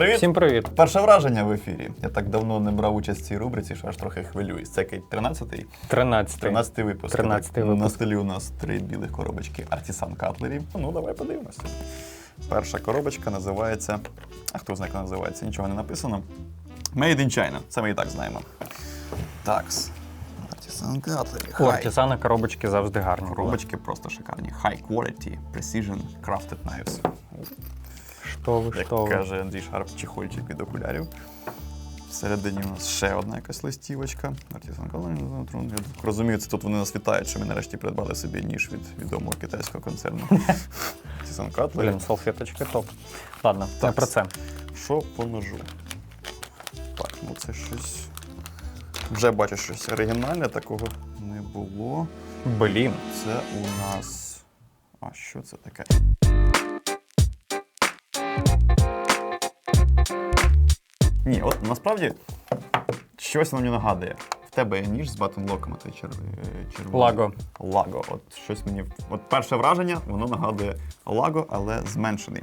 Привіт! Всім привіт. Перше враження в ефірі. Я так давно не брав участь в цій рубриці, що аж трохи хвилююсь. Це який 13-й? 13. 13-й випуск. 13-й випуск. На столі у нас три білих коробочки Artisan Cutlery. Ну, давай подивимося. Перша коробочка називається. А хто знає, як називається? Нічого не написано. Made in China. Це ми і так знаємо. Такс. Artisan Cutlery. У High. артизана коробочки завжди гарні. були. Коробочки просто шикарні. High quality, precision, crafted knives. Що ви, Як що ви? каже Андрій Шарп, чехольчик від окулярів. Всередині у нас ще одна якась листівочка. Я так розумію, це тут вони нас вітають, що ми нарешті придбали собі ніж від відомого китайського концерну. Artisan Cutlery. Блін, салфеточки топ. Ладно, не Так. про це. Що по ножу? Так, ну це щось. Вже бачу щось оригінальне, такого не було. Блін. Це у нас. А що це таке? Ні, от насправді щось воно мені нагадує. В тебе є ніж з батонлоками, той чер... червоний. Лаго. Лаго. От щось мені. От перше враження, воно нагадує Лаго, але зменшений.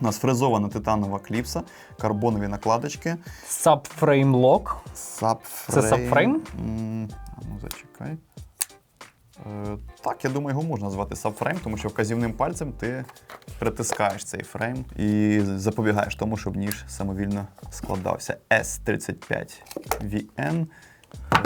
У нас фрезована титанова кліпса, карбонові накладочки. Subframe lock. Сабфрейм. Це сабфрейм? М, А ну зачекай. Е, так, я думаю, його можна назвати сабфрейм, тому що вказівним пальцем ти притискаєш цей фрейм і запобігаєш тому, щоб ніж самовільно складався. S35VN.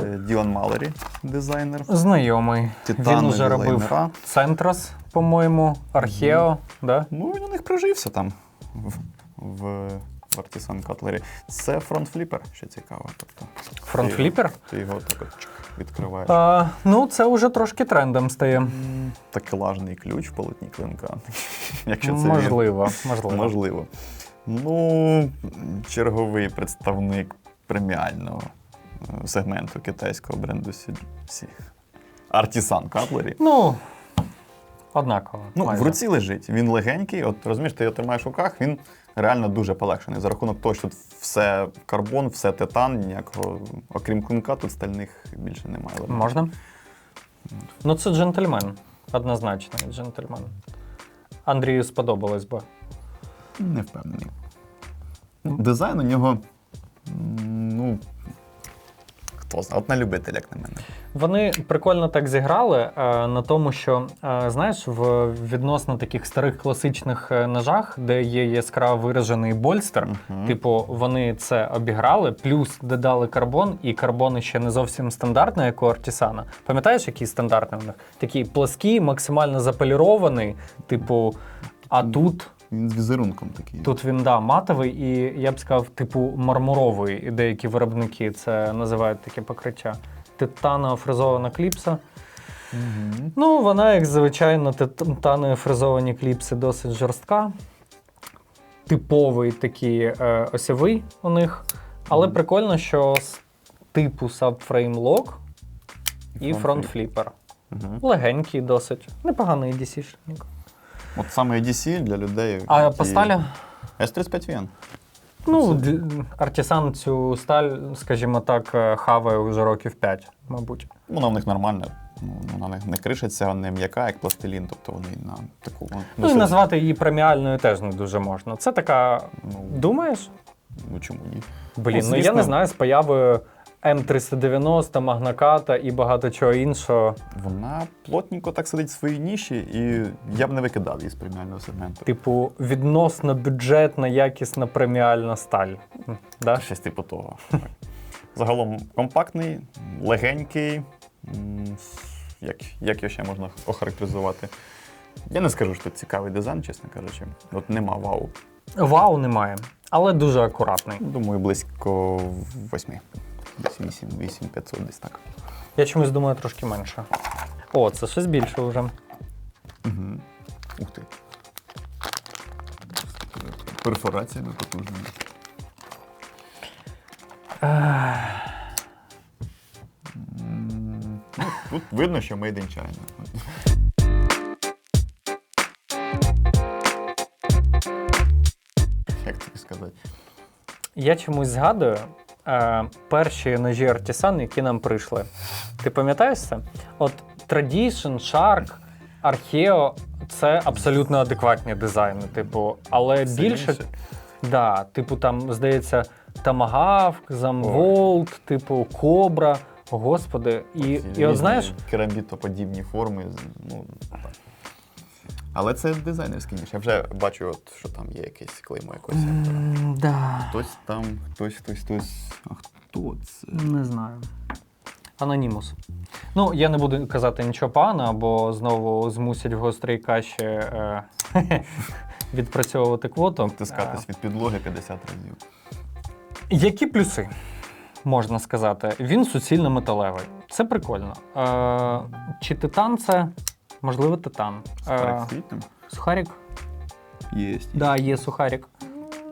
е, Ділан Малері, дизайнер. Знайомий. Він Титанові уже робив Центрас, по-моєму, Архео, да? Ну, він у них прожився там в, в Artisan Cutlery. Це фронт-фліпер, що цікаво. Тобто, Фронтфліпер? Ти його так от відкриваєш. А, ну, це вже трошки трендом стає. Такелажний ключ в полотні клинка. Якщо це він. Можливо, можливо. Можливо. Ну, черговий представник преміального е, сегменту китайського бренду Сі- Сі. Cutlery. Ну, однаково. Ну, майже. в руці лежить. Він легенький. От розумієш, ти його тримаєш в руках, він реально дуже полегшений. За рахунок того, що тут все карбон, все титан, ніякого, окрім клинка, тут стальних більше немає. Можна? Ну, це джентльмен. Однозначно, джентльмен. Андрію сподобалось би. Не впевнений. Дизайн у нього. Ну. Хто знає, от на любителя, як на мене. Вони прикольно так зіграли е, на тому, що е, знаєш, в відносно таких старих класичних е, ножах, де є яскраво виражений больстер, Мгм. типу, вони це обіграли, плюс додали карбон, і карбон ще не зовсім стандартний, як у Артісана. Пам'ятаєш, який стандартний у них? Такий плаский, максимально заполірований, типу, а тут. Він з візерунком такий. Тут він да, матовий і я б сказав, типу мармуровий. І деякі виробники це називають таке покриття. Титанова фрезована кліпса. Мгм. Ну, вона, як звичайно, титанові фрезовані кліпси досить жорстка. Типовий такий е, осьовий у них. Але Мгм. прикольно, що з типу Subframe Lock і І фронт фліпер. Мгм. Легенький досить. Непоганий DC-шник. От саме EDC для людей. А які- по сталі? S35 Ну, Артісан цю сталь, скажімо так, е, хаває вже років 5, мабуть. Вона в них нормальна. Ну, вона не, не кришиться, не м'яка, як пластилін, тобто вони на таку. Ну і досить- назвати її преміальною теж не дуже можна. Це така. Ну, Думаєш? ну чому ні? Блін, Ну, ну, я звісно. не знаю, з появою М390, Магнаката і багато чого іншого. Вона плотненько так сидить в своїй ніші, і я б не викидав її з преміального сегменту. Типу, відносно бюджетна, якісна преміальна сталь. Да? Щось типу того. Загалом компактний, легенький. Як, як його ще можна охарактеризувати? Я не скажу, що це цікавий дизайн, чесно кажучи. От нема вау. Вау, немає, але дуже акуратний. Думаю, близько восьми. Десь 8, 8 500 десь так. Я чомусь думаю трошки менше. О, це щось більше вже. Угу. Ух ти. Перфораціями потужними. М, Ну, тут видно, що made in China. Як тобі сказати? Я чомусь згадую е, перші ножі Artisan, які нам прийшли. Ти пам'ятаєш це? От Tradition, Shark, Archeo це абсолютно адекватні дизайни, типу, але Все більше. Да, типу там, здається, Тамагавк, Замволт, типу Кобра. Господи, і, і от знаєш, керамбітоподібні форми. Ну, так. Але це дизайнерський ніж. Я вже бачу, от, що там є якесь клеймо якось. м, да, Хтось там, хтось, хтось, хтось. А хто це? не знаю. Анонімус. Ну, я не буду казати нічого поганого, бо знову змусять в гострій каші е, відпрацьовувати квоту. Тискатись від підлоги 50 разів. Які плюси? Можна сказати, він суцільно металевий. Це прикольно. Е, чи титан це? Можливо, титан. Сухарик Е, стоїть там? сухарик? Є. Да, є сухарик.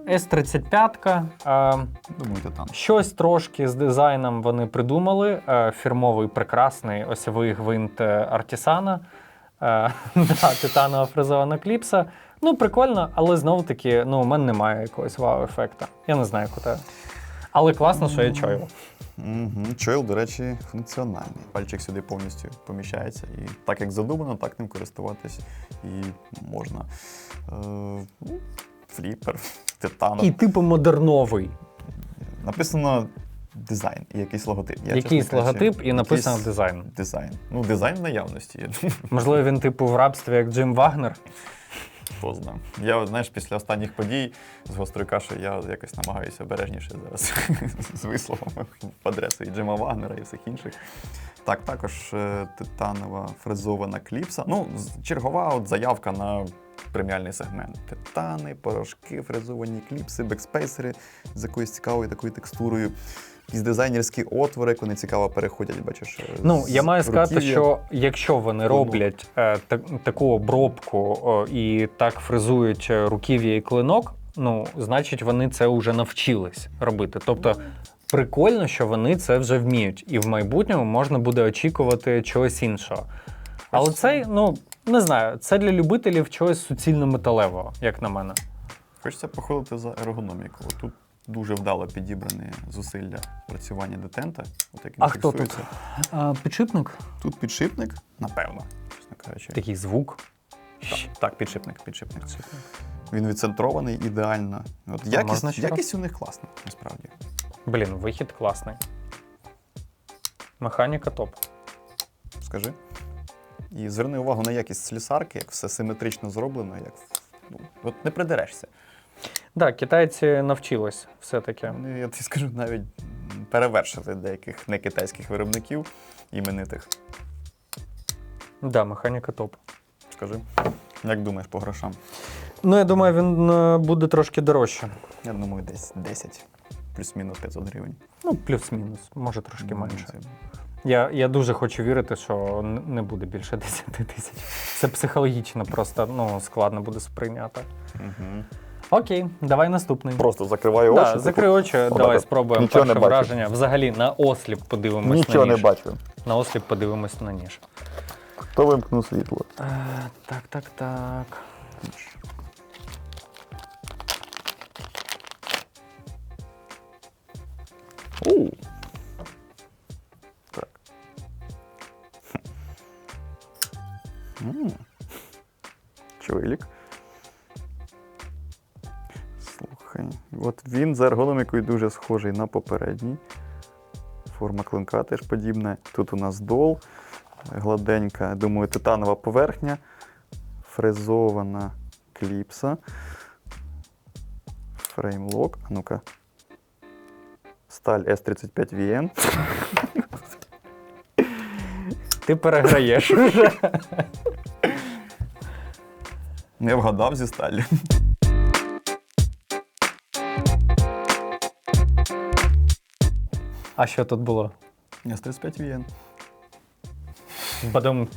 С-35. Е, Думаю, там. щось трошки з дизайном вони придумали. Е, фірмовий прекрасний осьовий гвинт е, Артісана. Е, да, титанова фрезована кліпса. Ну, прикольно, але знову таки, ну, у мене немає якогось вау-ефекта. Я не знаю, куди. Але класно, що є чойл. Угу. Чойл, до речі, функціональний. Пальчик сюди повністю поміщається. І так як задумано, так ним користуватись і можна. Е, ну, фліпер, титан. І типу модерновий. Написано дизайн і якийсь логотип. Я, якийсь чесно кажучи, логотип і написано якийсь дизайн. Дизайн. Ну, дизайн в наявності. Можливо, він типу в рабстві, як Джим Вагнер. Хто знає. Я, знаєш, після останніх подій з гострої каші я якось намагаюся обережніше зараз з висловами в адресу і Джима Вагнера і всіх інших. Так, також е, титанова фрезована кліпса. Ну, чергова от заявка на преміальний сегмент. Титани, порошки, фрезовані кліпси, бекспейсери з якоюсь цікавою такою текстурою. Якісь дизайнерські отвори, як вони цікаво переходять, бачиш. е, Ну, я маю сказати, що якщо вони роблять е, та, таку обробку о, і так фрезують е, руків'я і клинок, ну, значить, вони це вже навчились робити. Тобто. Прикольно, що вони це вже вміють, і в майбутньому можна буде очікувати чогось іншого. Але це, ну не знаю, це для любителів чогось суцільно металевого, як на мене. Хочеться походити за ергономіку. Тут дуже вдало підібрані зусилля працювання детента. От як він А хто тут? фіксується. А, підшипник? Тут підшипник, напевно, чесно кажучи. Такий звук. Так, так, підшипник, підшипник. Він відцентрований ідеально. От можна якість, ще раз? якість у них класна, насправді. Блін, вихід класний. Механіка топ. Скажи. І зверни увагу на якість слісарки, як все симетрично зроблено, як ну, от не придерешся. Так, китайці навчились все-таки. Вони, я тобі скажу, навіть м, перевершили деяких некитайських виробників іменитих. Да, механіка топ. Скажи, як думаєш по грошам? Ну, я думаю, він е, буде трошки дорожче. Я думаю, десь 10, плюс-мінус 500 гривень. Ну, плюс-мінус, може трошки Ну, менше. це- Я, я дуже хочу вірити, що н- не буде більше 10 тисяч. Це психологічно просто ну, складно буде сприйняти. Мгм. Окей, давай наступний. Просто закриваю очі. Да, закрий очі, Отак давай от. спробуємо Нічого перше не бачу. враження. Взагалі на осліп подивимось Нічого на не ніж. бачу. На осліп подивимось на ніж. Хто вимкнув світло? Е, так, так, так. Оу. Так. М. От він за ергономікою дуже схожий на попередній. Форма клинка теж подібна. Тут у нас дол, гладенька, думаю, титанова поверхня, фрезована кліпса, фреймлок. А ну-ка. Сталь S35VN. Ти переграєш вже. Не вгадав зі сталі. А що тут було? С-35 вієн. Потім.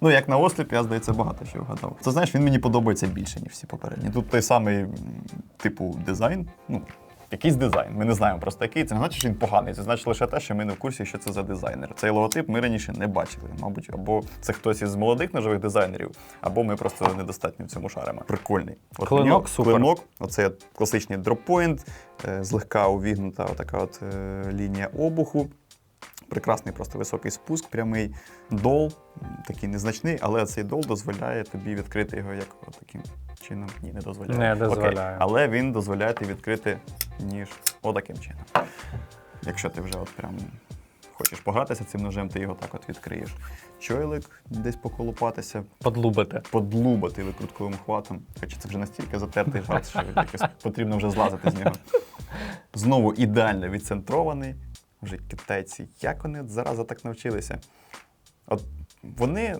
Ну, як на осліп, я, здається, багато що вгадав. Це знаєш, він мені подобається більше, ніж всі попередні. Тут той самий, типу, дизайн. Ну, якийсь дизайн. Ми не знаємо просто який. Це не значить, що він поганий. Це значить лише те, що ми не в курсі, що це за дизайнер. Цей логотип ми раніше не бачили, мабуть, або це хтось із молодих ножових дизайнерів, або ми просто недостатньо в цьому шаримо. Прикольний. От Клинок мені супер. Клинок, оцей от класичний дроппойнт, е, злегка увігнута така от е, лінія обуху. Прекрасний просто високий спуск, прямий дол, такий незначний, але цей дол дозволяє тобі відкрити його як таким чином? Ні, не дозволяє. Не Окей. Але він дозволяє тобі відкрити ніж отаким чином. Якщо ти вже от прям хочеш погратися цим ножем, ти його так от відкриєш. Чойлик десь поколупатися, Подлубити. подлубати викрутковим хватом. Хоча це вже настільки затертий жарт, що якось потрібно вже злазити з нього. Знову ідеально відцентрований. Вже китайці, як вони зараза так навчилися? От вони,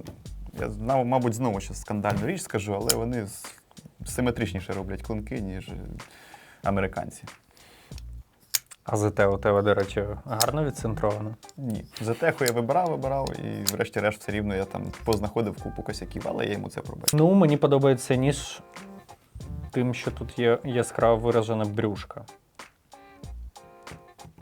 я мабуть, знову ще скандальну річ скажу, але вони симетричніше роблять клинки, ніж американці. А ЗТ у тебе, до речі, гарно відцентровано. Ні. Затеху я вибирав, вибирав, і врешті-решт все рівно я там познаходив купу косяків, але я йому це пробив. Ну, мені подобається ніж тим, що тут є яскраво виражена брюшка.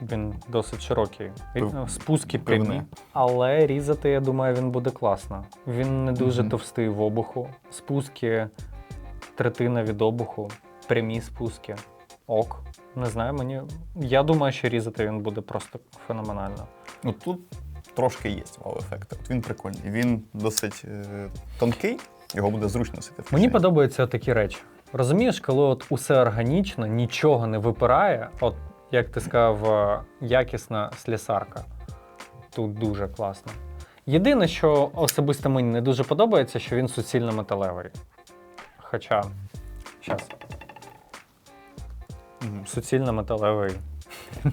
Він досить широкий. Пив- Спуски прямі. Але різати, я думаю, він буде класно. Він не дуже Мгм. товстий в обуху. Спуски третина від обуху, прямі спуски. Ок. Не знаю, мені. Я думаю, що різати він буде просто феноменально. Ну тут трошки є вау-ефект. От він прикольний. Він досить е, тонкий, його буде зручно носити. Мені подобаються такі речі. Розумієш, коли от усе органічно, нічого не випирає, от як ти сказав, е, якісна слісарка. Тут дуже класно. Єдине, що особисто мені не дуже подобається, що він суцільно металевий. Хоча. Щас. Суцільно металевий.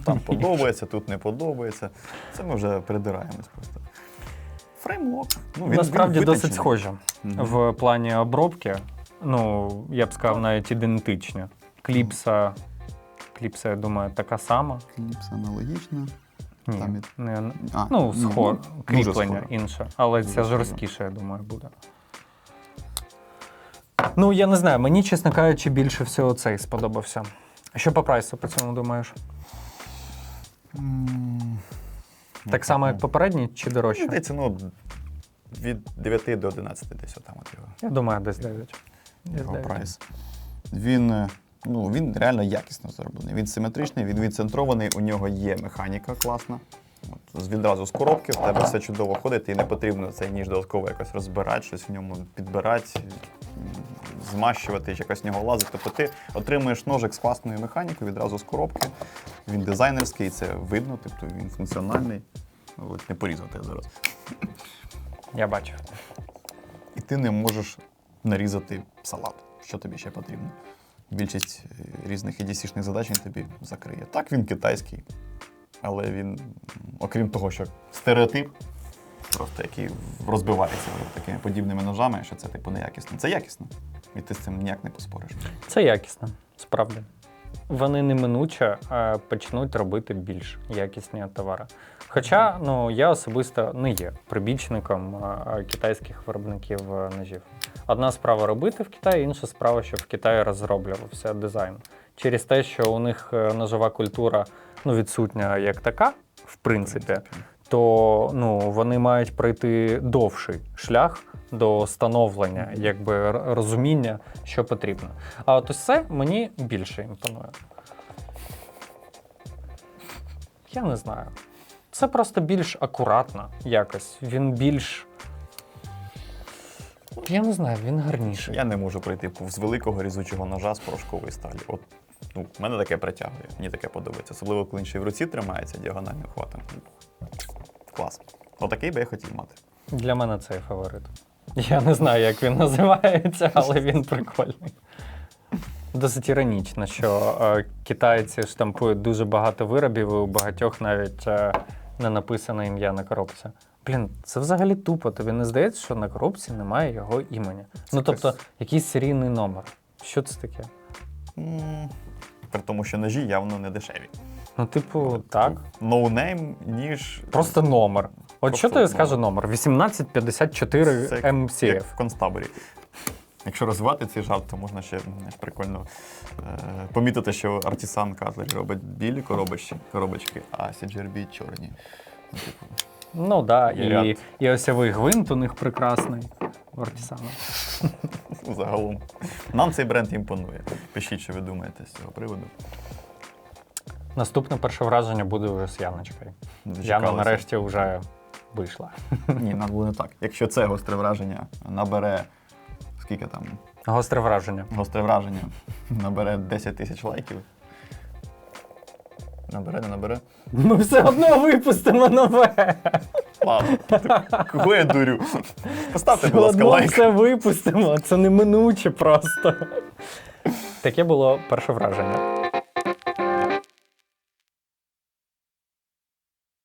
Там подобається, тут не подобається. Це ми вже придираємось просто. Фреймлок. Ну, Насправді він досить схожі в плані обробки. Ну, я б сказав, навіть ідентичні. Кліпса, кліпса, я думаю, така сама. Кліпс аналогічно. Ні, Там і- не, А, Ну, ні, схо... дуже кріплення схоже. інше. Але схоже. жорсткіше, я думаю, буде. Ну, я не знаю, мені, чесно кажучи, більше всього цей сподобався. Що по прайсу по цьому думаєш? Так само, як попередній, чи дорожче? Здається, ну, від 9 до 11 десь отам от його. Я думаю, десь 9. Десь його 9. прайс. Він, е, ну, він реально якісно зроблений. Він симетричний, він відцентрований, у нього є механіка класна. От, відразу з коробки, в тебе все чудово ходить, і не потрібно цей ніж додатково якось розбирати, щось в ньому підбирати, змащувати, якось в нього лазити. Тобто ти отримуєш ножик з класною механікою відразу з коробки. Він дизайнерський, це видно, тобто він функціональний. От, не порізати зараз. Я бачу. І ти не можеш нарізати салат, що тобі ще потрібно. Більшість е, різних EDC-шних задач він тобі закриє. Так, він китайський, але він, окрім того, що стереотип, просто який розбивається такими подібними ножами, що це типу неякісно. Це якісно. І ти з цим ніяк не поспориш. Це якісно, справді. Вони неминуче е, почнуть робити більш якісні товари. Хоча ну, я особисто не є прибічником е, китайських виробників е, ножів. Одна справа робити в Китаї, інша справа, щоб в Китаї розроблювався дизайн. Через те, що у них ножова культура ну, відсутня як така, в принципі, то ну, вони мають пройти довший шлях до становлення, якби розуміння, що потрібно. А от ось це мені більше імпонує. Я не знаю. Це просто більш акуратно якось. Він більш. Я не знаю, він гарніший. Я не можу пройти повз великого різучого ножа з порошкової сталі. От ну, мене таке притягує, мені таке подобається. Особливо, коли він ще й в руці тримається діагональним хватом. Клас. Отакий би я хотів мати. Для мене цей фаворит. Я не знаю, як він називається, але він прикольний. Досить іронічно, що е, китайці штампують дуже багато виробів, і у багатьох навіть е, не написано ім'я на коробці. Блін, це взагалі тупо. Тобі не здається, що на коробці немає його імені. Ну тобто, якийсь серійний номер. Що це таке? М, При тому, що ножі явно не дешеві. Ну, типу, так. Ноунейм, ніж. Просто номер. От Просто що тобі скаже номер? 1854 Це як- MCF. Як в концтаборі. Якщо розвивати цей жарт, то можна ще знаєш, прикольно е, помітити, що Artisan Cutlery робить білі коробочки, коробочки, а CGRB чорні. Ну, типу, Ну так, да, і, ряд. і осьовий гвинт у них прекрасний. В Артісана. загалом. Нам цей бренд імпонує. Пишіть, що ви думаєте з цього приводу. Наступне перше враження буде вже з Яночкою. Яна нарешті вже вийшла. Ні, нам було не так. Якщо це гостре враження набере скільки там Гостре враження. Гостре враження. Набере 10 тисяч лайків. Набере, не набере. Ми все одно випустимо нове. Ладно. Кого я дурю? Поставте, будь ласка, лайк. Це випустимо. Це неминуче просто. Таке було перше враження.